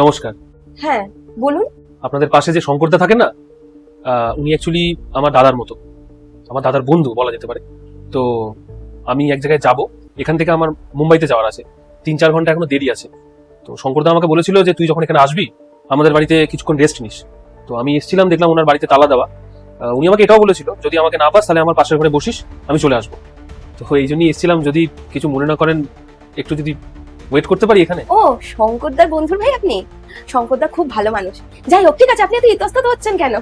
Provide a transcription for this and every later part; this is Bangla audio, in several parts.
নমস্কার। হ্যাঁ বলুন। আপনাদের পাশে যে শঙ্করদা থাকেন না উনি অ্যাকচুয়ালি আমার দাদার মতো। আমার দাদার বন্ধু বলা যেতে পারে। তো আমি এক জায়গায় যাব। এখান থেকে আমার মুম্বাইতে যাওয়ার আছে। তিন চার ঘণ্টা এখনও দেরি আছে। তো শঙ্করদা আমাকে বলেছিল যে তুই যখন এখানে আসবি আমাদের বাড়িতে কিছুক্ষণ রেস্ট নিস। তো আমি এসেছিলাম দেখলাম ওনার বাড়িতে তালা দেওয়া। উনি আমাকে এটাও বলেছিল যদি আমাকে না পাস তাহলে আমার পাশের ঘরে বসিস আমি চলে আসব। তো এই জন্যই এসেছিলাম। যদি কিছু মনে না করেন একটু যদি ওয়েট করতে পারি এখানে? ও শঙ্করদার বন্ধুর ভাই আপনি? শঙ্করদা খুব ভালো মানুষ। যাই হোক ঠিক আছে আপনি এত ইতস্তত হচ্ছেন কেন?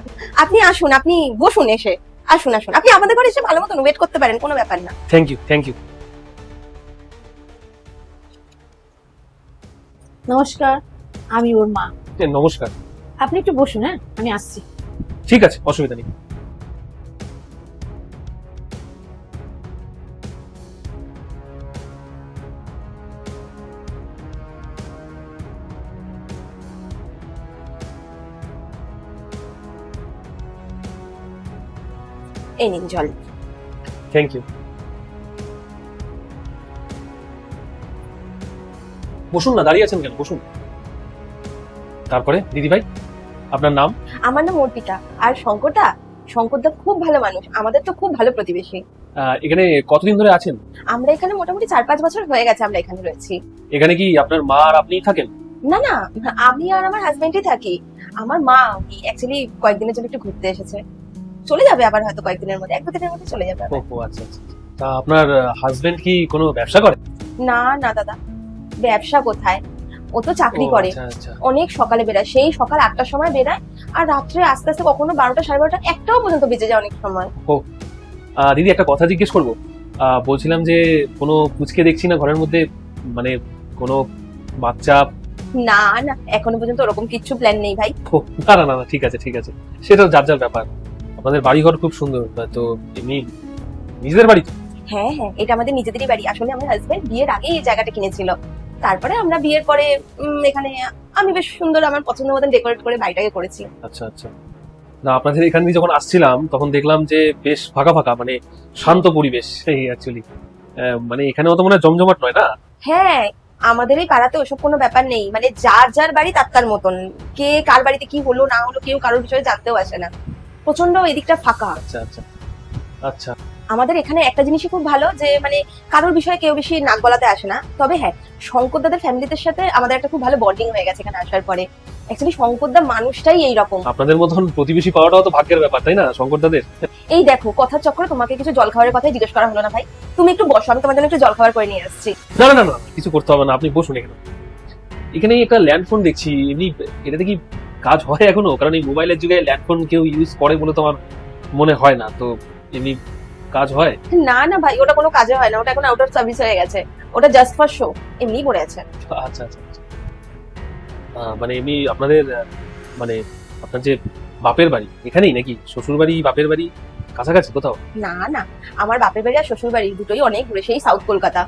আপনি আসুন আপনি বসুন এসে। আসুন আসুন। আপনি আমাদের ঘরে এসে ভালো মতন ওয়েট করতে পারেন কোনো ব্যাপার না। থ্যাংক ইউ থ্যাংক ইউ নমস্কার আমি ওর মা। নমস্কার। আপনি একটু বসুন হ্যাঁ? আমি আসছি। ঠিক আছে অসুবিধা নেই। এই নিন জল। থ্যাংক ইউ বসুন না দাঁড়িয়ে আছেন কেন? বসুন। তারপরে দিদি ভাই আপনার নাম? আমার নাম অর্পিতা। আর শঙ্করদা? শঙ্করদা খুব ভালো মানুষ। আমাদের তো খুব ভালো প্রতিবেশী। এখানে কতদিন ধরে আছেন? আমরা এখানে মোটামুটি চার পাঁচ বছর হয়ে গেছে আমরা এখানে রয়েছি। এখানে কি আপনার মা আর আপনিই থাকেন? না না আমি আর আমার হাজবেন্ডই থাকি। আমার মা অ্যাকচুয়ালি কয়েকদিনের জন্য একটু ঘুরতে এসেছে। চলে যাবে আবার হয়তো কয়েকদিনের মধ্যে এক দিনের মধ্যে চলে যাবে। ও ও, আচ্ছা আচ্ছা তা আপনার হাজবেন্ড কি কোনো ব্যবসা করে? না না দাদা। ব্যবসা কোথায়? ও তো চাকরি করে। আচ্ছা আচ্ছা। অনেক সকালে বেরায়। সেই সকাল আটটার সময় বেরায় আর রাত্রে আস্তে আস্তে কখনো বারোটা সাড়ে বারোটা একটাও পর্যন্ত বেজে যায় অনেক সময়। আহ, দিদি একটা কথা জিজ্ঞেস করব। বলছিলাম যে কোনো কুচকে দেখছি না ঘরের মধ্যে? মানে কোনো বাচ্চা? না না এখনও পর্যন্ত ওরকম কিচ্ছু প্ল্যান নেই ভাই। ও, না না না না, ঠিক আছে ঠিক আছে। সেটা যার যার ব্যাপার। আপনাদের বাড়িঘর খুব সুন্দর তো এমনি নিজেদের বাড়ি তো? হ্যাঁ হ্যাঁ এটা আমাদের নিজেদেরই বাড়ি। আসলে আমার হাজবেন্ড বিয়ের আগে এই জায়গাটা কিনেছিল। তারপরে আমরা বিয়ের পরে এখানে আমি বেশ সুন্দর আমার পছন্দ মতন ডেকোরেট করে বাড়িটাকে করেছি। আচ্ছা আচ্ছা। না আপনাদের এখান দিয়ে যখন আসছিলাম তখন দেখলাম যে বেশ ফাঁকা ফাঁকা মানে শান্ত পরিবেশ। এই অ্যাকচুয়ালি মানে এখানে অত মনে হয় জমজমাট নয় না? হ্যাঁ আমাদের এই পাড়াতে ওসব কোনো ব্যাপার নেই। মানে যার যার বাড়ি তার তার মতন। কে কার বাড়িতে কি হলো না হলো কেউ কারোর বিষয়ে জানতেও আসে না। প্রচণ্ড এদিকটা ফাঁকা। আচ্ছা আচ্ছা। আচ্ছা। আমাদের এখানে একটা জিনিসই খুব ভালো যে মানে কারোর বিষয়ে কেউ বেশি নাক গলাতে আসে না। তবে হ্যাঁ শঙ্কর দাদের ফ্যামিলিদের সাথে আমাদের একটা খুব ভালো বন্ডিং হয়ে গেছে এখানে আসার পরে। অ্যাকচুয়ালি শঙ্কর দা মানুষটাই এইরকম। আপনাদের মতন প্রতিবেশী পাওয়াটাও তো ভাগ্যের ব্যাপার তাই না শঙ্কর দাদের? এই দেখো কথার চক্করে তোমাকে কিছু জল খাবারের কথাই জিজ্ঞেস করা হলো না ভাই। তুমি একটু বসো আমি তোমার জন্য একটু জল খাবার করে নিয়ে আসছি। না না না কিছু করতে হবে না আপনি বসুন এখানে। এখানে একটা ল্যান্ডফোন দেখছি এমনি এটাতে কি কাজ হয় এখনও কারণ এই মোবাইলের যুগে ল্যান্ডফোন কেউ ইউজ করে বলে তো আমার মনে হয় না তো এমনি কাজ হয়। না না ভাই ওটা কোনো কাজে হয় না ওটা এখন আউট অফ সার্ভিস হয়ে গেছে। ওটা জাস্ট ফর শো এমনি পড়ে আছে। আচ্ছা আচ্ছা আচ্ছা। মানে এমনি আপনাদের মানে আপনার যে বাপের বাড়ি এখানেই নাকি? শ্বশুর বাড়ি বাপের বাড়ি? কাছাকাছি কোথাও? না না আমার বাপের বাড়ি আর শ্বশুর বাড়ি দুটোই অনেক দূরে সেই সাউথ কলকাতা।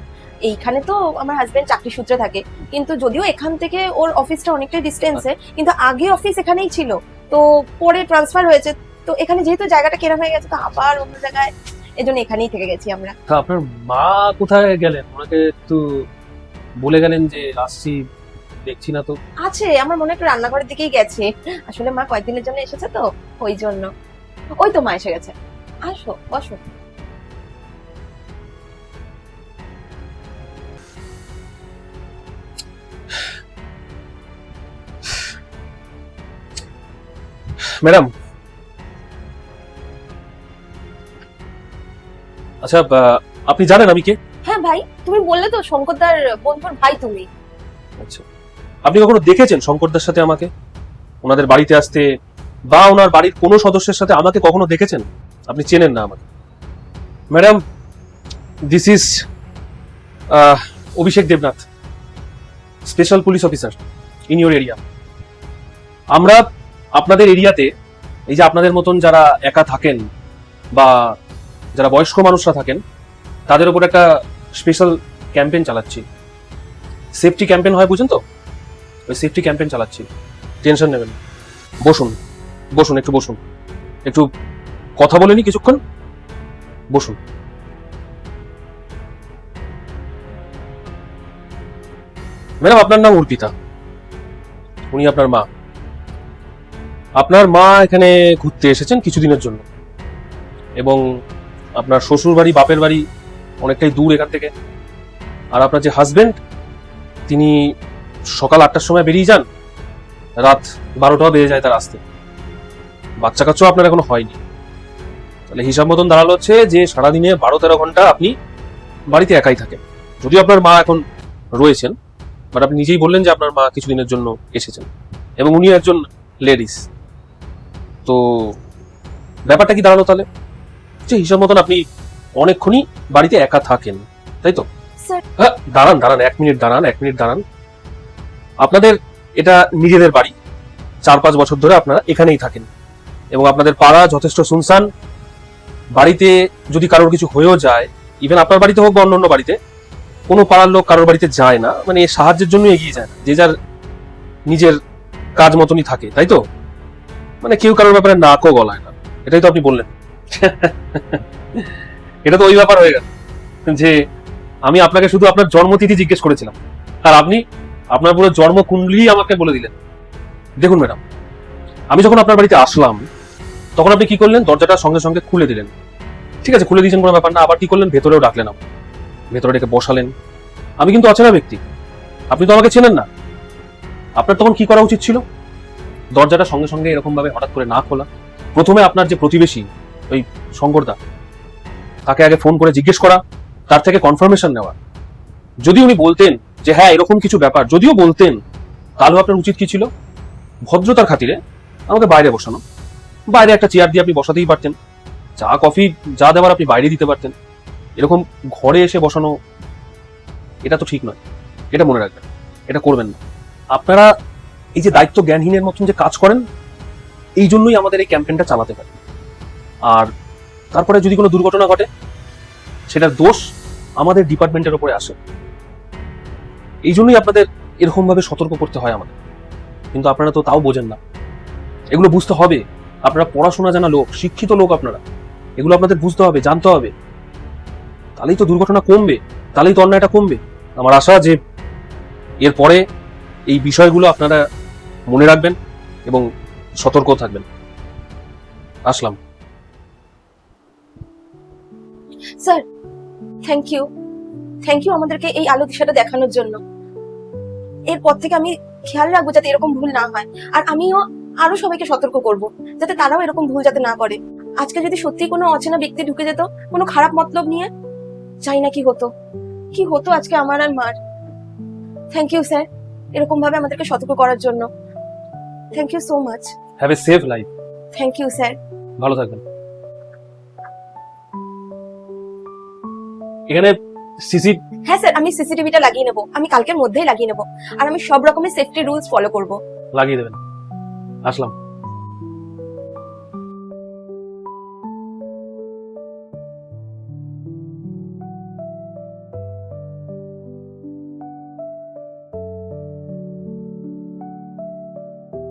এইখানে তো আমার হাজবেন্ড চাকরি সূত্রে থাকে। কিন্তু যদিও এখান থেকে ওর অফিসটা অনেকটাই ডিস্টেন্সে কিন্তু আগে অফিস এখানেই ছিল। তো পরে ট্রান্সফার হয়েছে। তো এখানে যেহেতু জায়গাটা কেনা হয়ে গেছে তো আবার অন্য জায়গায় এজন্য এখানেই থেকে গেছি আমরা। তা আপনার মা কোথায় গেলেন? ওনাকে একটু বলে গেলেন যে আসছি দেখছি না তো। আছে আমার মনে হয় রান্নাঘরের দিকেই গেছে। আসলে মা কয়েকদিনের জন্য এসেছে তো ওই জন্য। ওই তো মা এসে গেছে। আসো বসো। ম্যাডাম। আচ্ছা আপনি জানেন আমি কে? হ্যাঁ ভাই তুমি বললে তো শঙ্করদার বন্ধুর ভাই তুমি। আচ্ছা। আপনি কখনো দেখেছেন শঙ্করদার সাথে আমাকে? ওনাদের বাড়িতে আসতে বা ওনার বাড়ির কোনো সদস্যের সাথে আমাকে কখনো দেখেছেন? আপনি চেনেন না আমাকে। Madam this is Abhishek Debnath special police officer in your area আমরা আপনাদের এরিয়াতে এই যে আপনাদের মতন যারা একা থাকেন বা যারা বয়স্ক মানুষরা থাকেন, তাদের উপর একটা স্পেশাল ক্যাম্পেইন চালাচ্ছি। সেফটি ক্যাম্পেইন হয়, বুঝেন তো? ওই সেফটি ক্যাম্পেইন চালাচ্ছি। টেনশন নেবেন বসুন বসুন, একটু বসুন। একটু কথা বলে নি কিছুক্ষণ। বসুন। ম্যাডাম, আপনার নাম অর্পিতা। উনি আপনার মা। আপনার মা এখানে ঘুরতে এসেছেন কিছুদিনের জন্য। এবং আপনার শ্বশুর বাড়ি বাপের বাড়ি অনেকটাই দূর এখান থেকে। আর আপনার যে হাজবেন্ড তিনি সকাল আটটার সময় বেরিয়ে যান, রাত বারোটাও বেজে যায় তার আসতে। বাচ্চা কাচ্চাও আপনার এখনও হয়নি। তাহলে হিসাব মতন দাঁড়াল হচ্ছে যে সারাদিনে বারো তেরো ঘণ্টা আপনি বাড়িতে একাই থাকেন। যদিও আপনার মা এখন রয়েছেন বাট আপনি নিজেই বললেন যে আপনার মা কিছুদিনের জন্য এসেছেন। এবং উনি একজন লেডিস তো ব্যাপারটা কি দাঁড়াল তাহলে? যে হিসাব মতন আপনি অনেকক্ষণই বাড়িতে একা থাকেন তাই তো? হ্যাঁ দাঁড়ান দাঁড়ান এক মিনিট দাঁড়ান এক মিনিট দাঁড়ান। আপনাদের এটা নিজেদের বাড়ি। চার পাঁচ বছর ধরে আপনারা এখানেই থাকেন। এবং আপনাদের পাড়া যথেষ্ট শুনশান। বাড়িতে যদি কারোর কিছু হয়েও যায় ইভেন আপনার বাড়িতে হোক বা অন্য অন্য বাড়িতে কোনো পাড়ার লোক কারোর বাড়িতে যায় না। মানে সাহায্যের জন্য এগিয়ে যায় না। যে যার নিজের কাজ মতনই থাকে তাই তো? মানে কেউ কারোর ব্যাপারে নাকও গলায় না। এটাই তো আপনি বললেন। এটা তো ওই ব্যাপার হয়ে গেল যে আমি আপনাকে শুধু আপনার জন্মতিথি জিজ্ঞেস করেছিলাম। আর আপনি আপনার পুরো জন্ম কুণ্ডলী আমাকে বলে দিলেন। দেখুন ম্যাডাম, আমি যখন আপনার বাড়িতে আসলাম, তখন আপনি কি করলেন? দরজাটা সঙ্গে সঙ্গে খুলে দিলেন। ঠিক আছে, খুলে দিয়েছেন কোনো ব্যাপার না, আবার কি করলেন? ভেতরেও ডাকলেন আমাকে। ভেতরে ডেকে বসালেন। আমি কিন্তু অচেনা ব্যক্তি। আপনি তো আমাকে চেনেন না। আপনার তখন কি করা উচিত ছিল? দরজাটা সঙ্গে সঙ্গে এরকম ভাবে হঠাৎ করে না খোলা। প্রথমে আপনার যে প্রতিবেশী, ওই শঙ্করদা তাকে আগে ফোন করে জিজ্ঞেস করা, তার থেকে কনফার্মেশন নেওয়া। যদি উনি বলতেন যে হ্যাঁ এরকম কিছু ব্যাপার। যদিও বলতেন, তাহলে আপনার উচিত কি ছিল? ভদ্রতার খাতিরে আমাকে বাইরে বসানো। বাইরে একটা চেয়ার দিয়ে আপনি বসাতেই পারতেন। চা, কফি, যা দেওয়ার আপনি বাইরে দিতে পারতেন। এরকম ঘরে এসে বসানো, এটা তো ঠিক নয়। এটা মনে রাখবেন। এটা করবেন না। আপনারা এই যে দায়িত্ব জ্ঞানহীনের মতন যে কাজ করেন, এই জন্যই আমাদের এই ক্যাম্পেইনটা চালাতে পারে। আর তারপরে যদি কোনো দুর্ঘটনা ঘটে, সেটার দোষ আমাদের ডিপার্টমেন্টের ওপরে আসে। এই জন্যই আপনাদের এরকমভাবে সতর্ক করতে হয় আমাদের। কিন্তু আপনারা তো তাও বোঝেন না। এগুলো বুঝতে হবে। আপনারা পড়াশোনা জানা লোক, শিক্ষিত লোক আপনারা। এগুলো আপনাদের বুঝতে হবে, জানতে হবে। তাহলেই তো দুর্ঘটনা কমবে, তাহলেই তো অন্যায়টা কমবে। আমার আশা যে এরপরে এই বিষয়গুলো আপনারা মনে রাখবেন এবং সতর্ক থাকবেন। আসলাম। Sir thank you thank you আমাদেরকে এই আলো দিশাটা দেখানোর জন্য। এরপর থেকে আমি খেয়াল রাখব যাতে এরকম ভুল না হয়। আর আমিও আরও সবাইকে সতর্ক করব, যাতে তারাও এরকম ভুল যাতে না করে। আজকে যদি সত্যি কোনো অচেনা ব্যক্তি ঢুকে যেত, কোনো খারাপ মতলব নিয়ে চাই না কি হতো। কি হতো আজকে আমার আর মার। থ্যাংক ইউ স্যার এরকম ভাবে আমাদেরকে সতর্ক করার জন্য। Thank you so much have a safe life thank you sir ভালো থাকবেন। এখানে সিসি হ্যাঁ স্যার আমি সিসিটিভিটা লাগিয়ে নেব। আমি কালকের মধ্যেই লাগিয়ে নেব। আর আমি সব রকমের সেফটি রুলস ফলো করব। লাগিয়ে দেবেন। আসলাম।